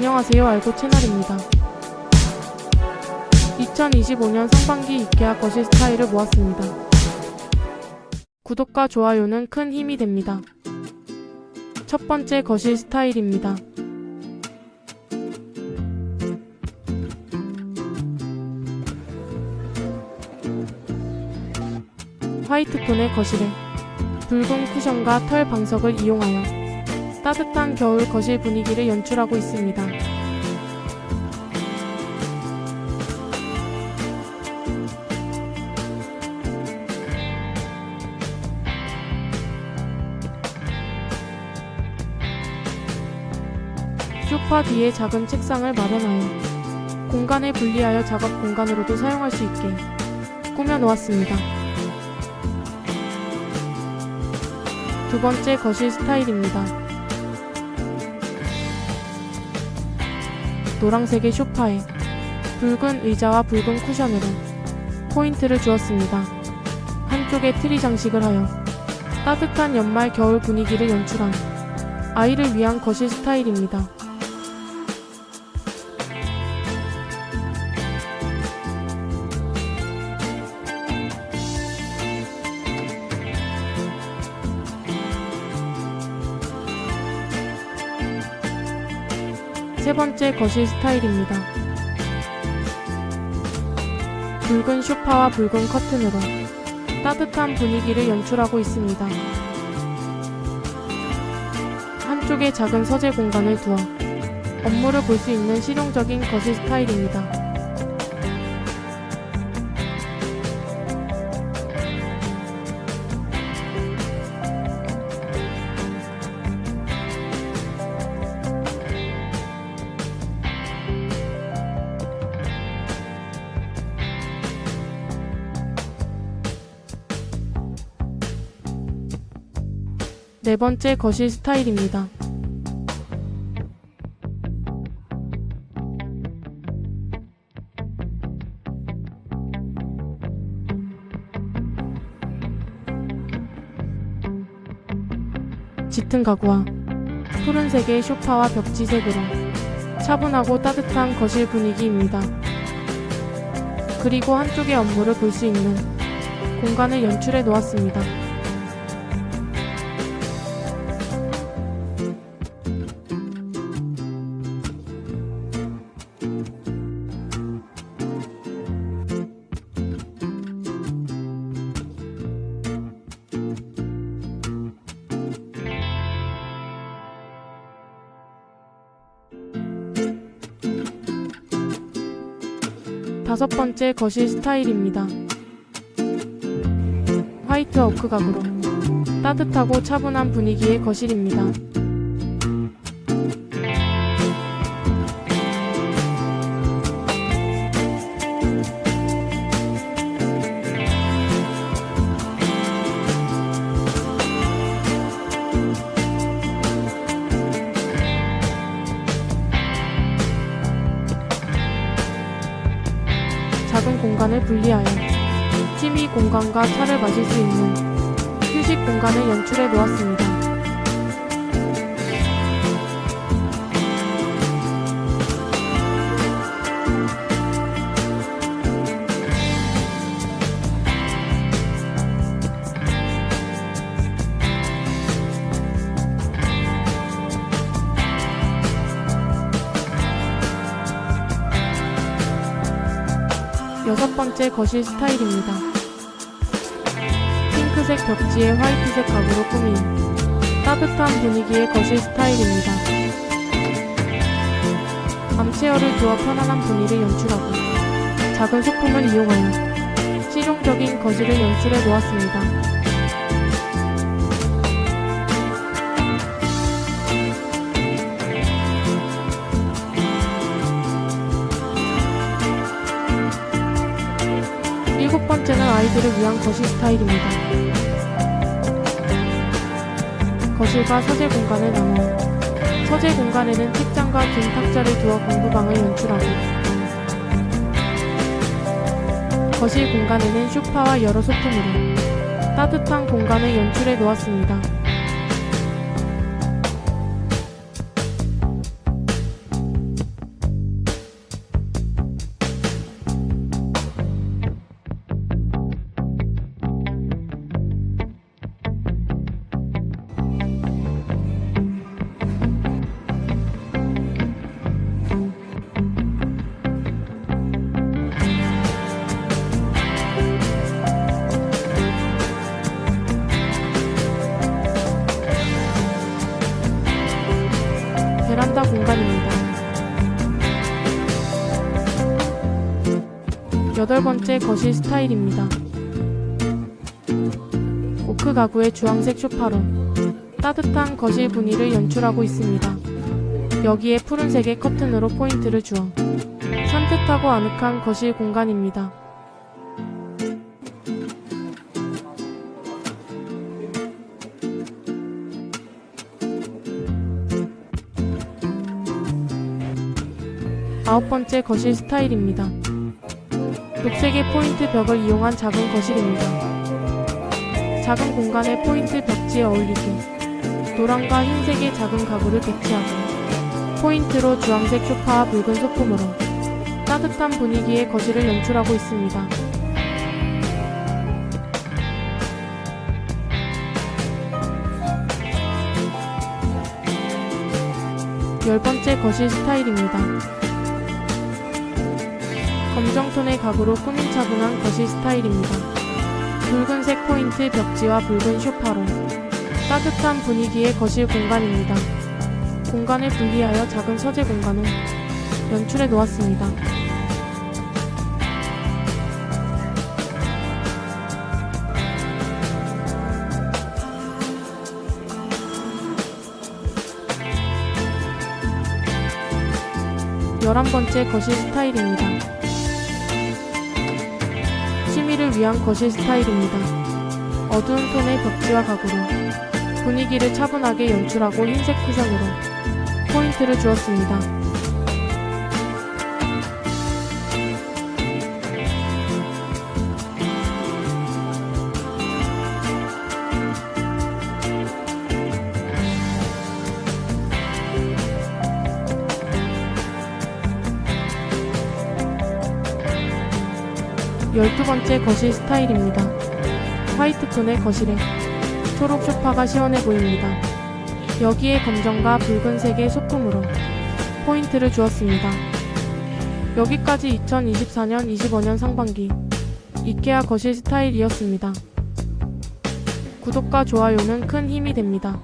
안녕하세요 알고 채널입니다. 2025년 상반기 이케아 거실 스타일을 모았습니다. 구독과 좋아요는 큰 힘이 됩니다. 첫 번째 거실 스타일입니다. 화이트 톤의 거실에 붉은 쿠션과 털 방석을 이용하여 따뜻한 겨울 거실 분위기를 연출하고 있습니다. 소파 뒤에 작은 책상을 마련하여 공간을 분리하여 작업 공간으로도 사용할 수 있게 꾸며 놓았습니다. 두 번째 거실 스타일입니다. 노란색의 소파에 붉은 의자와 붉은 쿠션으로 포인트를 주었습니다. 한쪽에 트리 장식을 하여 따뜻한 연말 겨울 분위기를 연출한 아이를 위한 거실 스타일입니다. 세 번째 거실 스타일입니다. 붉은 소파와 붉은 커튼으로 따뜻한 분위기를 연출하고 있습니다. 한쪽에 작은 서재 공간을 두어 업무를 볼 수 있는 실용적인 거실 스타일입니다. 네 번째 거실 스타일입니다. 짙은 가구와 푸른색의 소파와 벽지색으로 차분하고 따뜻한 거실 분위기입니다. 그리고 한쪽의 업무를 볼 수 있는 공간을 연출해 놓았습니다. 다섯 번째 거실 스타일입니다. 화이트 오크 가구로 따뜻하고 차분한 분위기의 거실입니다. 공간을 분리하여 팀이 공간과 차를 마실 수 있는 휴식 공간을 연출해 놓았습니다. 여섯 번째 거실 스타일입니다. 핑크색 벽지에 화이트색 가구로 꾸민 따뜻한 분위기의 거실 스타일입니다. 암체어를 두어 편안한 분위기를 연출하고 작은 소품을 이용하여 실용적인 거실을 연출해 놓았습니다. 번째는 아이들을 위한 거실 스타일입니다. 거실과 서재 공간을 나눠 서재 공간에는 책장과 긴 탁자를 두어 공부방을 연출하고 거실 공간에는 소파와 여러 소품으로 따뜻한 공간을 연출해 놓았습니다. 공간입니다. 여덟 번째 거실 스타일입니다. 오크 가구의 주황색 소파로 따뜻한 거실 분위기를 연출하고 있습니다. 여기에 푸른색의 커튼으로 포인트를 주어 산뜻하고 아늑한 거실 공간입니다. 아홉 번째 거실 스타일입니다. 녹색의 포인트 벽을 이용한 작은 거실입니다. 작은 공간에 포인트 벽지에 어울리게 노란과 흰색의 작은 가구를 배치하고 포인트로 주황색 소파와 붉은 소품으로 따뜻한 분위기의 거실을 연출하고 있습니다. 열 번째 거실 스타일입니다. 검정톤의 가구로 꾸민 차분한 거실 스타일입니다. 붉은색 포인트 벽지와 붉은 쇼파로 따뜻한 분위기의 거실 공간입니다. 공간을 분리하여 작은 서재 공간을 연출해 놓았습니다. 열한 번째 거실 스타일입니다. 취미를 위한 거실 스타일입니다. 어두운 톤의 벽지와 가구로 분위기를 차분하게 연출하고 흰색 쿠션으로 포인트를 주었습니다. 열두 번째 거실 스타일입니다. 화이트 톤의 거실에 초록 소파가 시원해 보입니다. 여기에 검정과 붉은색의 소품으로 포인트를 주었습니다. 여기까지 2024년 25년 상반기 이케아 거실 스타일이었습니다. 구독과 좋아요는 큰 힘이 됩니다.